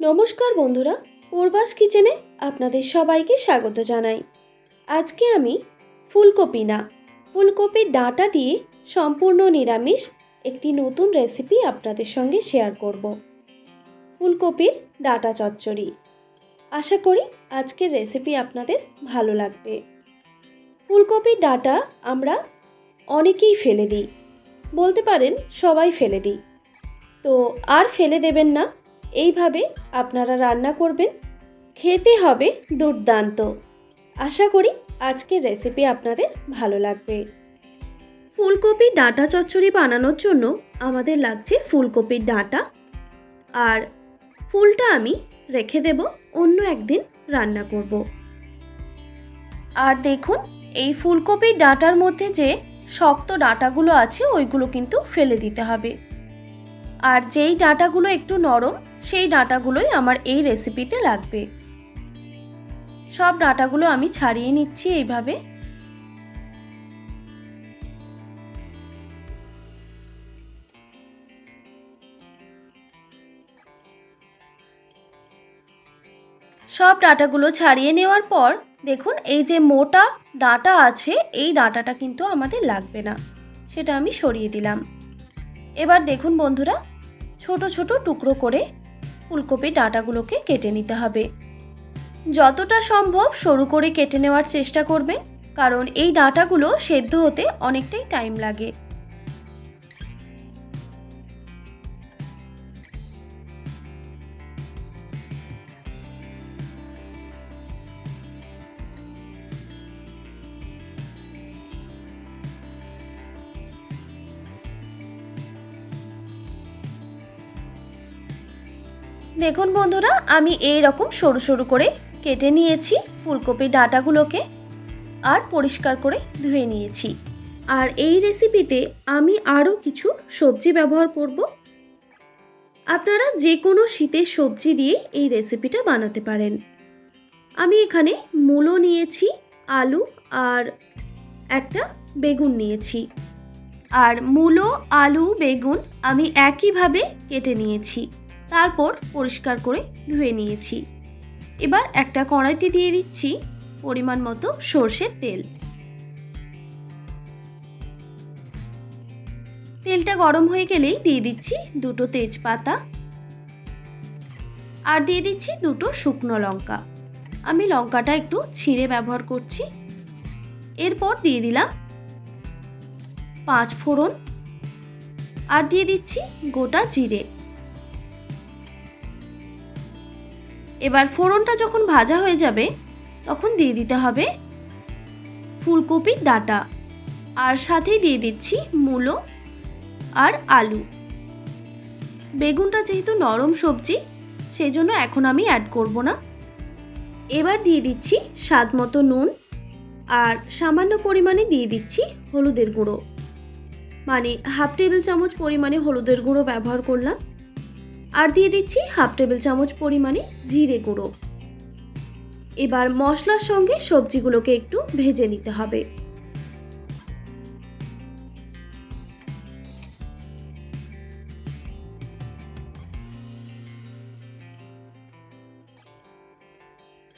নমস্কার বন্ধুরা পূর্বাস কিচেনে আপনাদের সবাইকে স্বাগত জানাই। আজকে আমি ফুলকপি না, ফুলকপির ডাঁটা দিয়ে সম্পূর্ণ নিরামিষ একটি নতুন রেসিপি আপনাদের সঙ্গে শেয়ার করব। ফুলকপির ডাঁটা চচ্চড়ি। আশা করি আজকের রেসিপি আপনাদের ভালো লাগবে। ফুলকপির ডাঁটা আমরা অনেকেই ফেলে দিই, বলতে পারেন সবাই ফেলে দিই। তো আর ফেলে দেবেন না এইভাবে আপনারা রান্না করবেন। খেতে হবে দুর্দান্ত। আশা করি আজকের রেসিপি আপনাদের ভালো লাগবে। ফুলকপির ডাঁটা চচ্চড়ি বানানোর জন্য আমাদের লাগছে ফুলকপির ডাঁটা। আর ফুলটা আমি রেখে দেব, অন্য একদিন রান্না করব। আর দেখুন, এই ফুলকপির ডাঁটার মধ্যে যে শক্ত ডাঁটাগুলো আছে, ওইগুলো কিন্তু ফেলে দিতে হবে। আর যেই ডাঁটাগুলো একটু নরম সেই ডাঁটাগুলোই আমার এই রেসিপিতে লাগবে। সব ডাঁটাগুলো আমি ছাড়িয়ে নিচ্ছি এইভাবে। সব ডাঁটাগুলো ছাড়িয়ে নেওয়ার পর দেখুন, এই যে মোটা ডাঁটা আছে, এই ডাঁটাটা কিন্তু আমাদের লাগবে না। সেটা আমি সরিয়ে দিলাম। এবার দেখুন বন্ধুরা, ছোট ছোট টুকরো করে ফুলকপির ডাঁটাগুলোকে কেটে নিতে হবে। যতটা সম্ভব সরু করে কেটে নেওয়ার চেষ্টা করবেন, কারণ এই ডাঁটাগুলো সেদ্ধ হতে অনেকটাই টাইম লাগে। দেখুন বন্ধুরা, আমি এই রকম সরু সরু করে কেটে নিয়েছি ফুলকপির ডাঁটাগুলোকে আর পরিষ্কার করে ধুয়ে নিয়েছি। আর এই রেসিপিতে আমি আরও কিছু সবজি ব্যবহার করব। আপনারা যে কোনো শীতের সবজি দিয়ে এই রেসিপিটা বানাতে পারেন। আমি এখানে মূলো নিয়েছি, আলু আর একটা বেগুন নিয়েছি। আর মূলো, আলু, বেগুন আমি একইভাবে কেটে নিয়েছি। তারপর পরিষ্কার করে ধুয়ে নিয়েছি। এবার একটা কড়াইতে দিয়ে দিচ্ছি পরিমাণ মতো সর্ষের তেল। তেলটা গরম হয়ে গেলেই দিয়ে দিচ্ছি দুটো তেজপাতা। আর দিয়ে দিচ্ছি দুটো শুকনো লঙ্কা। আমি লঙ্কাটা একটু ছিঁড়ে ব্যবহার করছি। এরপর দিয়ে দিলাম পাঁচ ফোড়ন। আর দিয়ে দিচ্ছি গোটা জিরে। এবার ফোড়নটা যখন ভাজা হয়ে যাবে, তখন দিয়ে দিতে হবে ফুলকপির ডাটা। আর সাথেই দিয়ে দিচ্ছি মূলো আর আলু। বেগুনটা যেহেতু নরম সবজি, সেই জন্য এখন আমি অ্যাড করব না। এবার দিয়ে দিচ্ছি স্বাদ মতো নুন আর সামান্য পরিমাণে দিয়ে দিচ্ছি হলুদের গুঁড়ো। মানে হাফ টেবিল চামচ পরিমাণে হলুদের গুঁড়ো ব্যবহার করলাম। আর দিয়ে দিচ্ছি হাফ টেবিল চামচ পরিমাণে জিরে গুঁড়ো। এবার মশলার সঙ্গে সবজিগুলোকে একটু ভেজে নিতে হবে।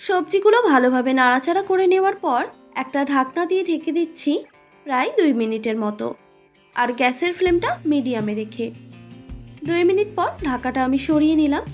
সবজিগুলো ভালোভাবে নাড়াচাড়া করে নেওয়ার পর একটা ঢাকনা দিয়ে ঢেকে দিচ্ছি প্রায় দুই মিনিটের মতো। আর গ্যাসের ফ্লেমটা মিডিয়ামে রেখে। দুই মিনিট পর ঢাকাটা আমি সরিয়ে নিলাম।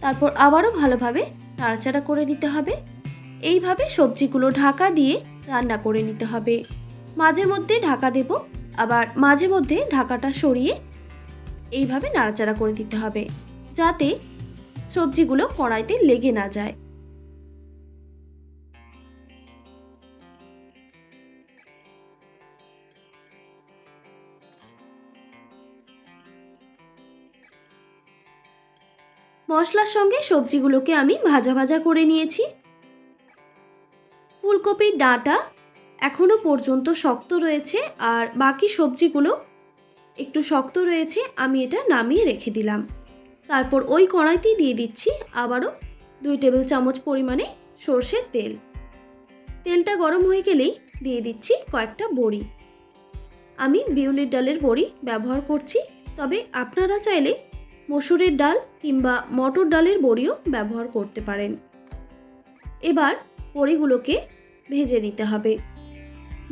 তারপর আবারও ভালোভাবে নাড়াচাড়া করে নিতে হবে। এইভাবে সবজিগুলো ঢাকা দিয়ে রান্না করে নিতে হবে। মাঝে মধ্যে ঢাকা দেব, আবার মাঝে মধ্যে ঢাকাটা সরিয়ে এইভাবে নাড়াচাড়া করে দিতে হবে, যাতে সবজিগুলো কড়াইতে লেগে না যায়। মশলার সঙ্গে সবজিগুলোকে আমি ভাজা ভাজা করে নিয়েছি। ফুলকপির ডাঁটা এখনও পর্যন্ত শক্ত রয়েছে আর বাকি সবজিগুলো একটু শক্ত রয়েছে, আমি এটা নামিয়ে রেখে দিলাম। তারপর ওই কড়াইতেই দিয়ে দিচ্ছি আবারও দুই টেবিল চামচ পরিমাণে সর্ষের তেল। তেলটা গরম হয়ে গেলেই দিয়ে দিচ্ছি কয়েকটা বড়ি। আমি বিউলির ডালের বড়ি ব্যবহার করছি, তবে আপনারা চাইলে মসুরের ডাল কিংবা মটর ডালের বড়িও ব্যবহার করতে পারেন। এবার বড়িগুলোকে ভেজে নিতে হবে।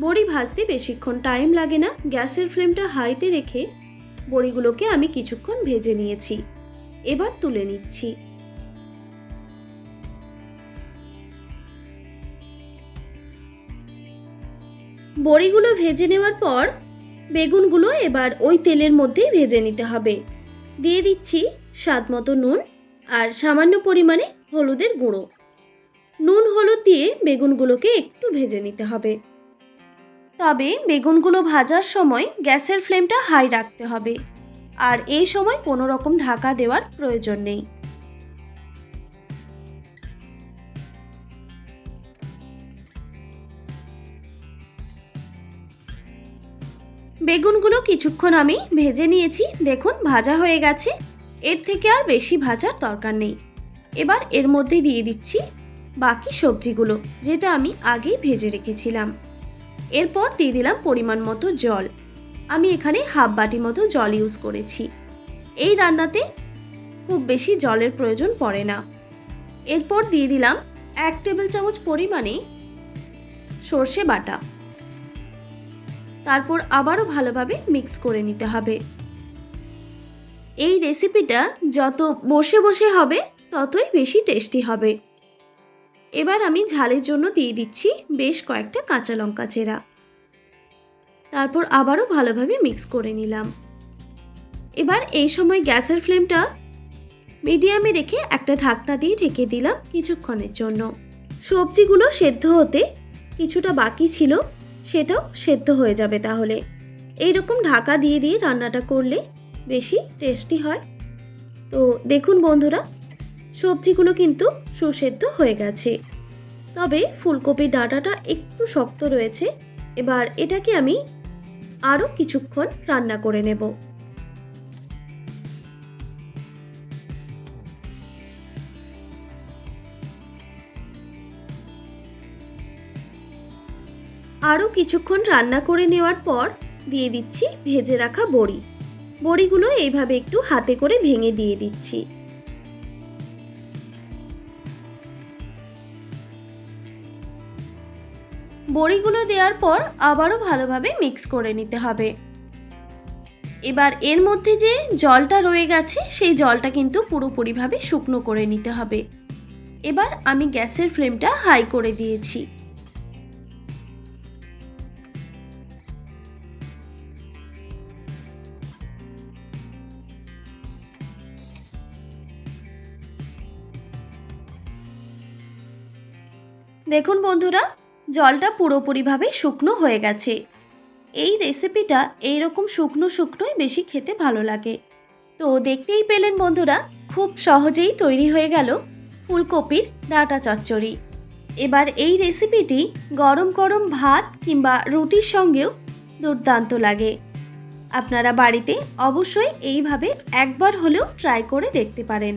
বড়ি ভাজতে বেশিক্ষণ টাইম লাগে না। গ্যাসের ফ্লেমটা হাইতে রেখে বড়িগুলোকে আমি কিছুক্ষণ ভেজে নিয়েছি। এবার তুলে নিচ্ছি। বড়িগুলো ভেজে নেওয়ার পর বেগুনগুলো এবার ওই তেলের মধ্যেই ভেজে নিতে হবে। দিয়ে দিচ্ছি স্বাদ মতো নুন আর সামান্য পরিমাণে হলুদের গুঁড়ো। নুন হলুদ দিয়ে বেগুনগুলোকে একটু ভেজে নিতে হবে। তবে বেগুনগুলো ভাজার সময় গ্যাসের ফ্লেমটা হাই রাখতে হবে। আর এই সময় কোনো রকম ঢাকা দেওয়ার প্রয়োজন নেই। বেগুনগুলো কিছুক্ষণ আমি ভেজে নিয়েছি। দেখুন, ভাজা হয়ে গেছে। এর থেকে আর বেশি ভাজার দরকার নেই। এবার এর মধ্যে দিয়ে দিচ্ছি বাকি সবজিগুলো, যেটা আমি আগেই ভেজে রেখেছিলাম। এরপর দিয়ে দিলাম পরিমাণ মতো জল। আমি এখানে হাফ বাটি মতো জল ইউজ করেছি। এই রান্নাতে খুব বেশি জলের প্রয়োজন পড়ে না। এরপর দিয়ে দিলাম এক টেবিল চামচ পরিমাণে সর্ষে বাটা। তারপর আবারও ভালোভাবে মিক্স করে নিতে হবে। এই রেসিপিটা যত বসে বসে হবে, ততই বেশি টেস্টি হবে। এবার আমি ঝালের জন্য দিয়ে দিচ্ছি বেশ কয়েকটা কাঁচা লঙ্কা চেরা। তারপর আবারও ভালোভাবে মিক্স করে নিলাম। এবার এই সময় গ্যাসের ফ্লেমটা মিডিয়ামে রেখে একটা ঢাকনা দিয়ে ঢেকে দিলাম কিছুক্ষণের জন্য। সবজিগুলো সেদ্ধ হতে কিছুটা বাকি ছিল। সেটাও সেদ্ধ হয়ে যাবে তাহলে। এই রকম ঢাকা দিয়ে দিয়ে রান্নাটা করলে বেশি টেস্টি হয়। তো দেখুন বন্ধুরা, সবজিগুলো কিন্তু সুসেদ্ধ হয়ে গেছে। তবে ফুলকপির ডাঁটাটা একটু শক্ত রয়েছে, এবার এটাকে আমি আরও কিছুক্ষণ রান্না করে নেব। আরও কিছুক্ষণ রান্না করে নেওয়ার পর দিয়ে দিচ্ছি ভেজে রাখা বড়ি। বড়িগুলো এইভাবে একটু হাতে করে ভেঙে দিয়ে দিচ্ছি। বড়িগুলো দেওয়ার পর আবারও ভালোভাবে মিক্স করে নিতে হবে। এবার এর মধ্যে যে জলটা রয়ে গেছে, সেই জলটা কিন্তু পুরোপুরিভাবে শুকনো করে নিতে হবে। এবার আমি গ্যাসের ফ্লেমটা হাই করে দিয়েছি। দেখুন বন্ধুরা, জলটা পুরোপুরিভাবে শুকনো হয়ে গেছে। এই রেসিপিটা এইরকম শুকনো শুকনোই বেশি খেতে ভালো লাগে। তো দেখতেই পেলেন বন্ধুরা, খুব সহজেই তৈরি হয়ে গেল ফুলকপির ডাঁটা চচ্চড়ি। এবার এই রেসিপিটি গরম গরম ভাত কিংবা রুটির সঙ্গেও দুর্দান্ত লাগে। আপনারা বাড়িতে অবশ্যই এইভাবে একবার হলেও ট্রাই করে দেখতে পারেন।